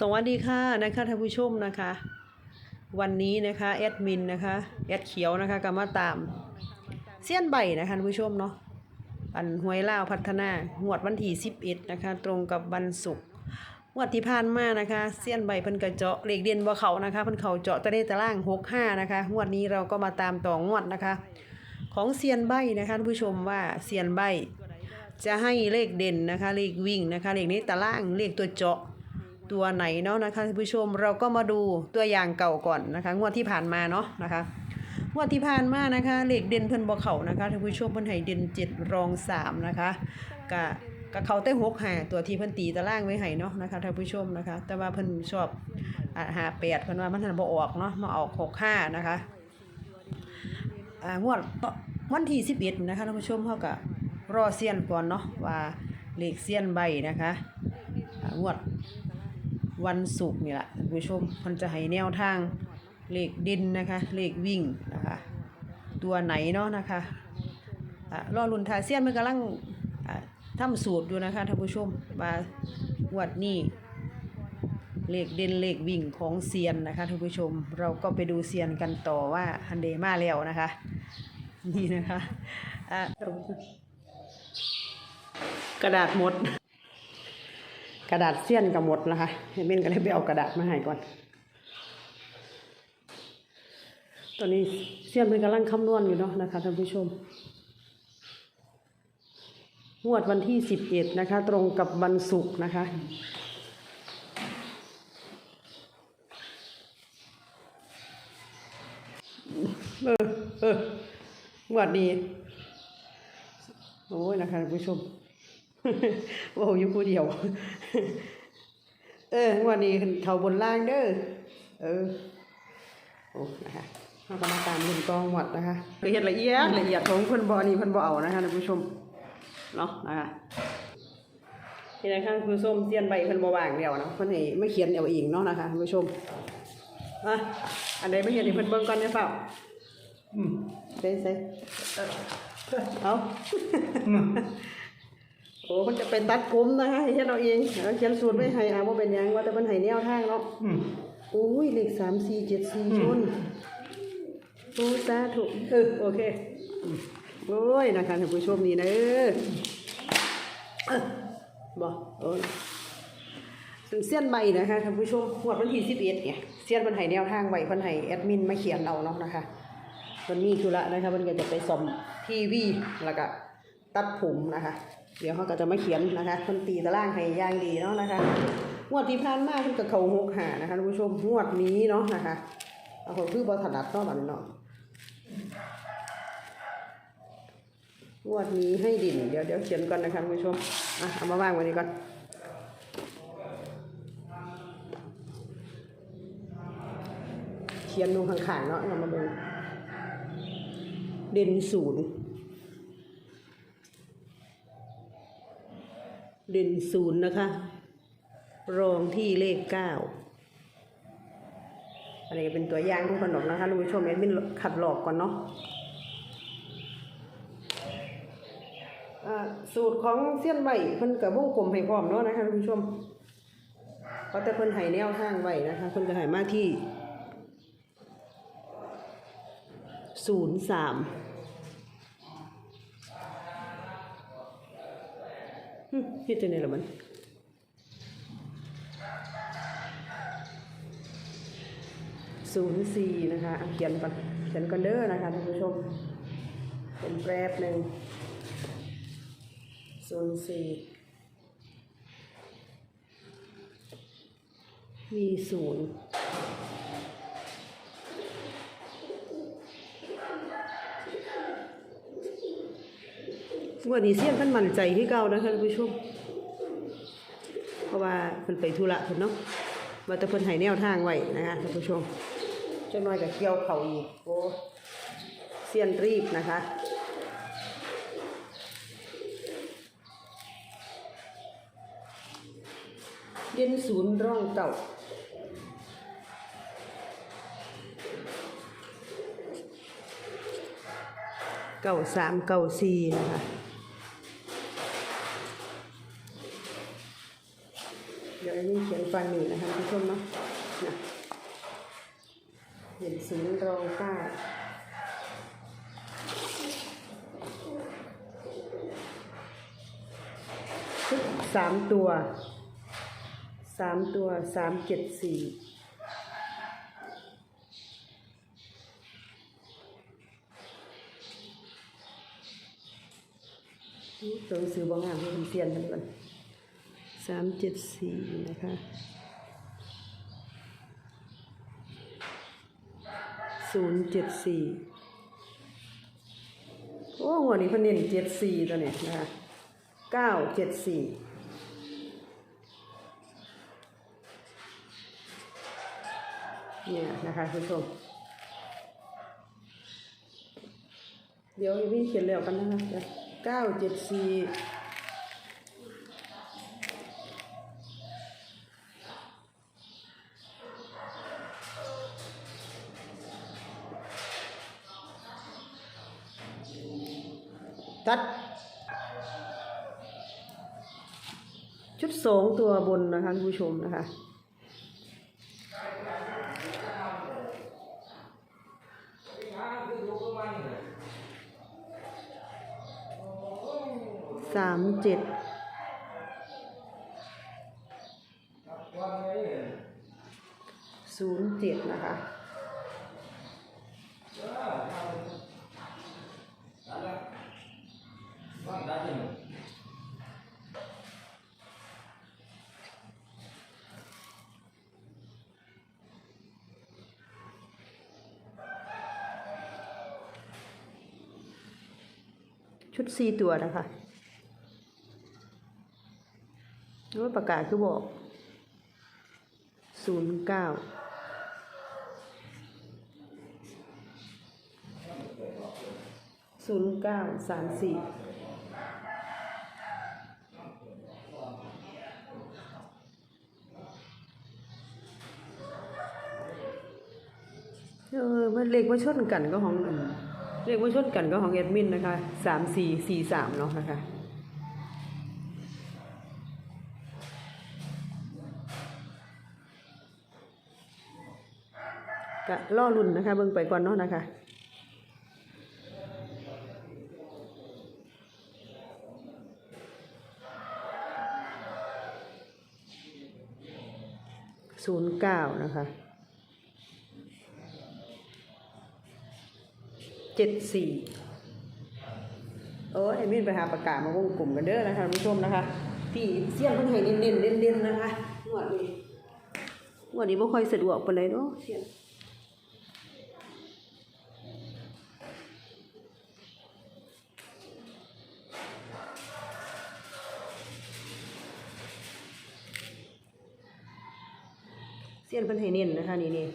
สวัสดีค่ะนะคะท่านผู้ชมนะคะ วันนี้นะคะแอดมินนะคะแอดเขียวนะคะก็มาตามเสี้ยนใบนะคะท่านผู้ชมเนาะอันหวยล่าวพัฒนางวดวันที่11นะคะ ตรงกับวันศุกร์งวดที่ผ่านมานะคะเสี้ยนใบเพิ่นกระเจาะเลขเด่นบ่เขานะคะเพิ่นเขาเจาะตะเลตะล่าง65นะคะงวดนี้เราก็มาตามต่องวดนะคะ ของเซียนใบนะคะท่านผู้ชมว่าเซียนใบ จะให้เลขเด่นนะคะ เลขวิ่งนะคะ เลขนี้ตารางเลขตัวเจาะ ตัวไหนเนาะนะคะท่านผู้ชมเราก็มาดูตัวอย่างเก่าก่อนนะคะ งวดที่ผ่านมาเนาะนะคะงวดที่ผ่านมานะคะเหลขเด่นเพิ่นบ่เข้านะคะท่านผู้ชมเพิ่นให้เด่นเจ็ดรองสามนะคะกะกะเขาแต่หกหาตัวที่เพิ่นตีตารางไว้ให้เนาะนะคะท่านผู้ชมนะคะ แต่ว่าเพิ่นชอบอาหาแปดเพิ่นว่ามันทันบ่ออกเนาะมาออกหกห้านะคะอ่างวดวันที่11นะคะท่านผู้ชมเขาก็รอเซียนก่อนเนาะว่าเหลขเซียนใบนะคะอ่างวด วันศุกร์นี่แหละท่านผู้ชมมันจะให้แนวทางเลขด่นนะคะเลขวิ่งนะคะตัวไหนเนาะนะคะอ่ารอลุนทาเซียนมันกำลังอ่าทำสูตรอยู่นะคะท่านผู้ชมว่างวดนี้เลขเด่นเลขวิ่งของเซียนนะคะท่านผู้ชม เราก็ไปดูเซียนกันต่อว่าฮันเดมาแล้วนะคะ นี่นะคะอะกระดาษหมด กระดาษเซียนก็หมดนะคะเห็นเม่นก็เลยไปเอากระดาษมาให้ก่อน ตอนนี้เซียนเป็นกำลังคำนวณอยู่เนาะนะคะท่านผู้ชมงวดวันที่สิบเอ็ดนะคะ ตรงกับวันศุกร์นะคะเออเออหวัดดีโอ้ยนะคะท่านผู้ชม โอ้อยู่ผู้เดียว เออหวันนี้เขาบนล่างเด้อ เออ โอ้ นะคะเราก็มาตามลุนกองหวัดนะคะละเอียดละเอียดละเอียดของเพิ่นบอนี่เพิ่นบอเอานะคะท่านผู้ชม เนาะนะคะนี่นะคะคุณผู้ชมเตียนใบเพิ่นบ่วางเดียวนะเพิ่นให้ไม่เขียนเอาเองเนาะนะคะท่านผู้ชมอะอันใดไม่เห็นให้เพิ่นเบิ่งก่อนได้เปล่าอืมใส่ใส่เออเอา โอ้มันจะเป็นตัดผมนะคะให้เฮ็ดเอาเองเอาเขียนสูตรไว้ให้อาบ่เป็นหยังว่าแต่เพิ่นให้แนวทางเนาะโอ้ยเลข3 4 7 4ชนโอ้สาธุเออโอเคโอ้ยนะคะท่านผู้ชมนี่นะเออเออบ่โอ้ยซึ่งเสี้ยนใบนะคะท่านผู้ชมงวดวันที่สิบเอ็ดเนี่ยเสี้ยนมันให้แนวทางใบเพิ่นให้แอดมินมาเขียนเอาเนาะนะคะ มันมีธุระนะคะมันก็จะไปซ่อมทีวีแล้วก็ตัดผมนะคะ เดี๋ยวเขาก็จะมาเขียนนะคะเพิ่นตีตารางให้ย่างดีเนาะนะคะงวดที่ผ่านมาเพิ่นก็เขาหกหานะคะท่านผู้ชมงวดนี้เนาะนะคะเอาคนคือบ่ถนัดเนาะบัดนี้เนาะงวดนี้ให้ดิน เดี๋ยวเดี๋ยวเขียนก่อนนะคะท่านผู้ชมอะเอามาวางไว้นี่ก่อนเขียนลงข้างๆเนาะเรามาดูเด่นศูนย์ เด่นศูนย์นะคะ รองที่เลขเก้าอันนี้เป็นตัวอย่างของขนมนะคะท่านผู้ชมแอดมินขัดหลอกก่อนเนาะสูตรของเสี้ยนใบเพิ่นกับวงกลมให้พร้อมเนาะนะคะท่านผู้ชมเขาแต่เพิ่นให้แนวทางไว้นะคะเพิ่นก็ให้มาที่ศูนย์สาม ฮ็ดจังไดล่ะมันศูนย์สี่นะคะอะเขียนก่อนเขียนก่อนเด้อนะคะท่านผู้ชม เป็นแปรบหนึ่ง ศูนย์สี่มีศูนย์ วันนี้เสียนท่านมั่นใจที่เก่านะคะท่านผู้ชมเพราะว่าเพิ่นไปธุระเพิ่นเนาะว่าแต่เพิ่นให้แนวทางไว้นะคะท่านผู้ชมจังน้อยก็เกี่ยวเขาอีกโอ้เสียนรีบนะคะเย็นศูนย์ร่องเก่าเก้าสามเก้าสี่นะคะ ดี๋ยวนี่เขียน ฟันหนึ่งนะคะท่านเนาะนะเห็นศูนย์รองเก้าชุดสามตัวสามตัวสามเจ็ดสี่ตัวหนังสือบางงามให้คุณเซียนกันก่อน สามเจ็ดสี่นะคะศูนย์เจ็ดสี่โอ้หัวนี้เพนเน้นเจ็ดสี่ตัวเนี่ยนะคะเก้าเจ็ดสี่เนี่ยนะคะคุณผู้ชมเดี๋ยวพี่เขียนเร็วกันนะคะเก้าเจ็ดสี่ ตัด ชุดสองตัวบนนะคะคุณผู้ชมนะคะสามเจ็ดศูนย์เจ็ดนะคะ ชุดสี่ตัวนะคะว่าประกาศคือบอกศูนย์เก้าศูนย์เก้าสามสี่เออมันเลขมาชนกันก็ของอัน เลขมาชนกันก็ของแอดมินนะคะสามสี่สี่สามเนาะนะคะก็ล่อรุ่นนะคะเบิ่งไปก่อนเนาะนะคะศูนย์เก้านะคะ เจ็ดสี่โอ้ยไอ้มินไปหาประกาศมาวงกลุ่มกันเด้อนะคะผู้ชมนะคะพี่เสี้ยนเพิ่นให้เน้นๆเด่นๆนะคะงวดนี้งวดนี้บ่ค่อยสะดวกปานใดเนาะเสี้ยนเสี้ยนเพิ่นให้เน้นนะคะนี่นี่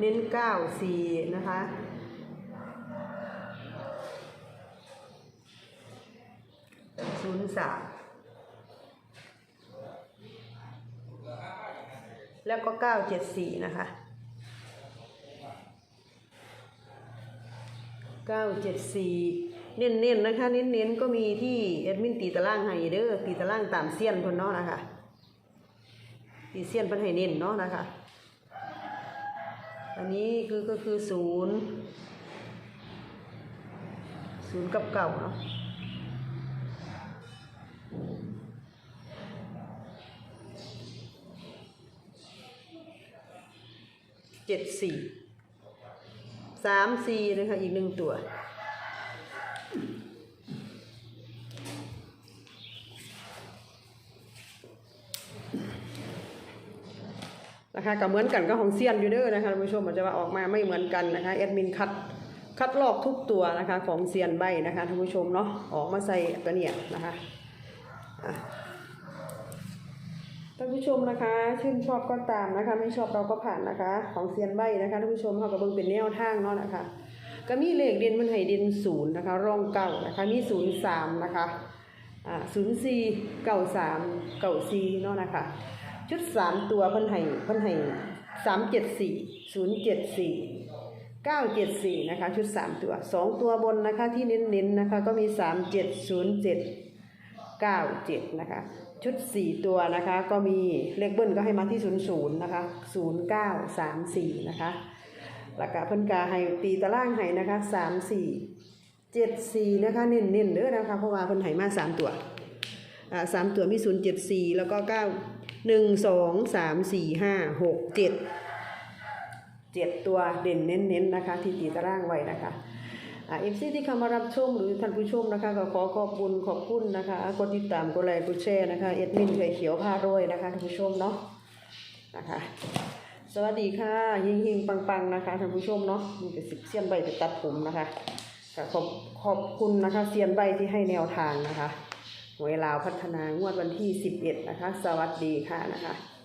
เน้นเก้าสี่นะคะ ศูนย์สามแล้วก็เก้าเจ็ดสี่นะคะเก้าเจ็ดสี่เน้นๆนะคะ เน้นๆก็มีที่แอดมินตีตารางให้เด้อตีตารางตามเสี้ยนเพิ่นเนาะนะคะตีเสี้ยนเพิ่นให้เน้นเนาะนะคะ อันนี้คือก็คือศูนย์ศูนย์กับเก่าเนาะเจ็ดสี่สามสี่นะคะอีกหนึ่งตัว นะคะก็เหมือนกันก็ของเซียนอยู่เด้อนะคะท่านผู้ชมมันจะว่าออกมาไม่เหมือนกันนะคะแอดมินคัดคัดลอกทุกตัวนะคะของเซียนใบนะคะท่านผู้ชมเนาะออกมาใส่ตัวเนี่ยนะคะท่านผู้ชมนะคะชื่นชอบก็ตามนะคะ ไม่ชอบเราก็ผ่านนะคะ ของเซียนใบนะคะท่านผู้ชมเขาก็เบิ่งเป็นแนวทางเนาะนะคะ ก็มีเลขเด่นมันให้เด่นศูนย์นะคะร่องเก้านะคะมีศูนย์สามนะคะอ่าศูนย์สี่เก้าสามเก้าสี่เนาะนะคะ ชุดสามตัวเพิ่นให้เพิ่นให้สามเจ็ดสี่ศูนย์เจ็ดสี่เก้าเจ็ดสี่นะคะ ชุดสามตัวสองตัวบนนะคะที่เน้นๆนนะคะก็มีสามเจ็ดศูนย์เจ็ดเก้าเจ็ดนะคะชุดสี่ตัวนะคะ ก็มีเลขเบิ้ลก็ให้มาที่ศูนย์ศูนย์นะคะศูนย์เก้าสามสี่นะคะแล้วก็เพิ่นกาให้ตีตารางให้นะคะสามสี่เจ็ดสี่นะคะเน้นๆเด้อนะคะเพราะว่าเพิ่นให้มาสามตัวอ่าสามตัวมีศูนย์เจ็ดสี่แล้วก็เก้า หนึ่งสองสามสี่ห้าหกเจ็ดเจ็ดตัวเด่นเน้นๆนะคะ ที่ตีตารางไว้นะคะอ่าเอฟซีที่เข้ามารับชมหรือท่านผู้ชมนะคะก็ขอขอบคุณขอบคุณนะคะกดติดตามกดไลค์กดแชร์นะคะเอ็ดมินเคยเขียวผ้ารวยนะคะท่านผู้ชมเนาะนะคะ สวัสดีค่ะยิงยิงๆปังๆนะคะท่านผู้ชมเนาะมีแต่สิบเสี้ยนใบไปตัดผมนะคะก็ขอบขอบคุณนะคะเซียนใบที่ให้แนวทางนะคะ หวยลาวพัฒนางวดวันที่ 11 นะคะ สวัสดีค่ะนะคะ